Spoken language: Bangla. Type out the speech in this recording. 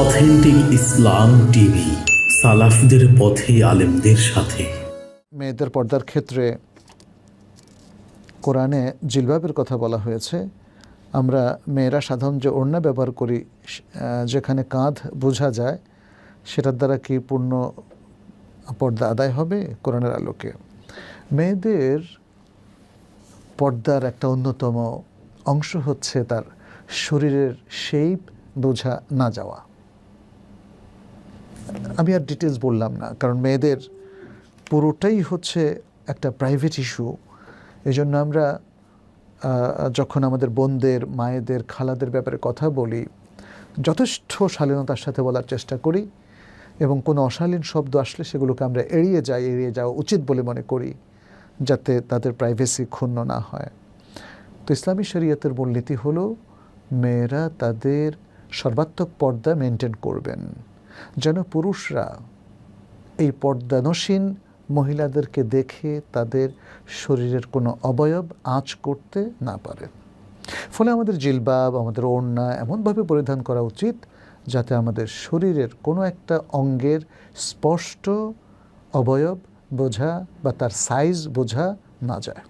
অথেন্টিক ইসলাম টিভি, সালাফদের পথে, আলেমদের সাথে। মেয়েদের পর্দার ক্ষেত্রে কোরআনে জিলবাবের কথা বলা হয়েছে। আমরা মেয়েরা সাধারণ যে ওড়না ব্যবহার করি যেখানে কাঁধ বোঝা যায়, সেটার দ্বারা কি পূর্ণ পর্দা আদায় হবে? কোরআনের আলোকে। মেয়েদের পর্দার একটা অন্যতম অংশ হচ্ছে তার শরীরের শেপ বোঝা না যাওয়া। আমি আর ডিটেলস বললাম না, কারণ মেয়েদের পুরোটাই হচ্ছে একটা প্রাইভেট ইস্যু এই জন্য আমরা যখন আমাদের বোনদের, মায়েদের, খালাদের ব্যাপারে কথা বলি, যথেষ্ট শালীনতার সাথে বলার চেষ্টা করি এবং কোনো অশালীন শব্দ আসলে সেগুলোকে আমরা এড়িয়ে যাই, এড়িয়ে যাওয়া উচিত বলে মনে করি, যাতে তাদের প্রাইভেসি ক্ষুণ্ণ না হয়। তো ইসলামী শরীয়তের মূলনীতি হলো, মেয়েরা তাদের সর্বাত্মক পর্দা মেনটেন করবেন। যেন পুরুষরা এই পর্দানসীন মহিলাদেরকে দেখে তাদের শরীরের কোনো অবয়ব আঁচ করতে না পারে। ফলে আমাদের জিলবাব, আমাদের ওড়না এমনভাবে পরিধান করা উচিত যাতে আমাদের শরীরের কোনো একটা অঙ্গের স্পষ্ট অবয়ব বোঝা বা তার সাইজ বোঝা না যায়।